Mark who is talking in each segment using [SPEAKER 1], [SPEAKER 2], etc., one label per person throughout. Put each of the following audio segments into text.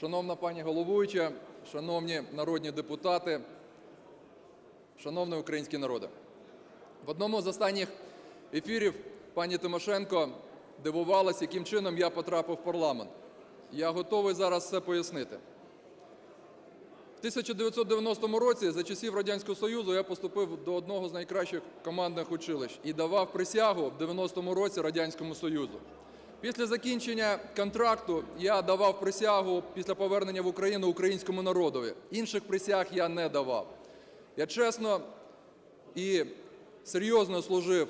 [SPEAKER 1] Шановна пані головуюча, шановні народні депутати, шановний український народе! В одному з останніх ефірів пані Тимошенко дивувалась, яким чином я потрапив в парламент. Я готовий зараз все пояснити. В 1990 році, за часів Радянського Союзу, я поступив до одного з найкращих командних училищ і давав присягу в 90-му році Радянському Союзу. Після закінчення контракту я давав присягу після повернення в Україну українському народові. Інших присяг я не давав. Я чесно і серйозно служив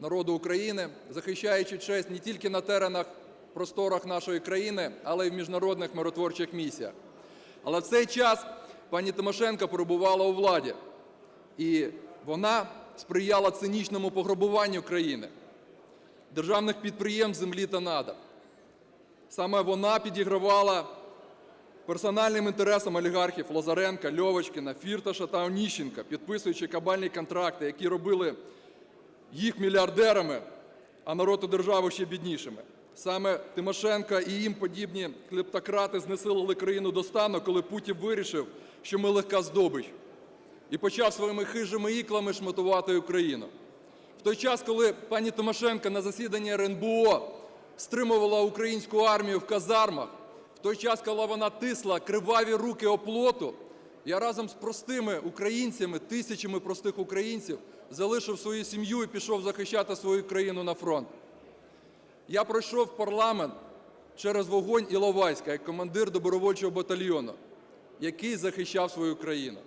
[SPEAKER 1] народу України, захищаючи честь не тільки на теренах, просторах нашої країни, але й в міжнародних миротворчих місіях. Але в цей час пані Тимошенко перебувала у владі, і вона сприяла цинічному пограбуванню країни, державних підприємств землі та надр. Саме вона підігравала персональним інтересам олігархів Лазаренка, Льовочкіна, Фірташа та Оніщенка, підписуючи кабальні контракти, які робили їх мільярдерами, а народ і державу ще біднішими. Саме Тимошенко і їм подібні клептократи знесилили країну до стану, коли Путін вирішив, що ми легка здобич, і почав своїми хижими іклами шматувати Україну. В той час, коли пані Тимошенко на засіданні РНБО стримувала українську армію в казармах, в той час, коли вона тисла криваві руки оплоту, я разом з простими українцями, тисячами простих українців, залишив свою сім'ю і пішов захищати свою країну на фронт. Я пройшов парламент через вогонь Іловайська як командир добровольчого батальйону, який захищав свою країну.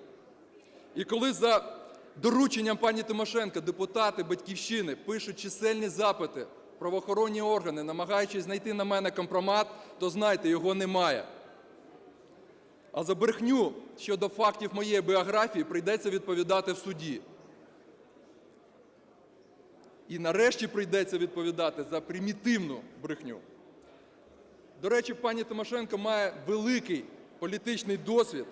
[SPEAKER 1] І коли за дорученням пані Тимошенко депутати Батьківщини пишуть чисельні запити правоохоронні органи, намагаючись знайти на мене компромат, то знайте, його немає. А за брехню щодо фактів моєї біографії прийдеться відповідати в суді. І нарешті прийдеться відповідати за примітивну брехню. До речі, пані Тимошенко має великий політичний досвід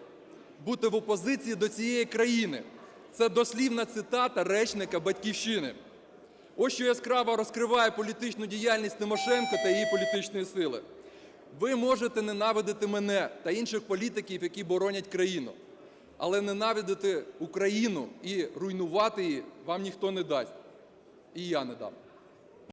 [SPEAKER 1] бути в опозиції до цієї країни. Це дослівна цитата речника Батьківщини. Ось що яскраво розкриває політичну діяльність Тимошенко та її політичної сили. Ви можете ненавидити мене та інших політиків, які боронять країну, але ненавидити Україну і руйнувати її вам ніхто не дасть. І я не дам.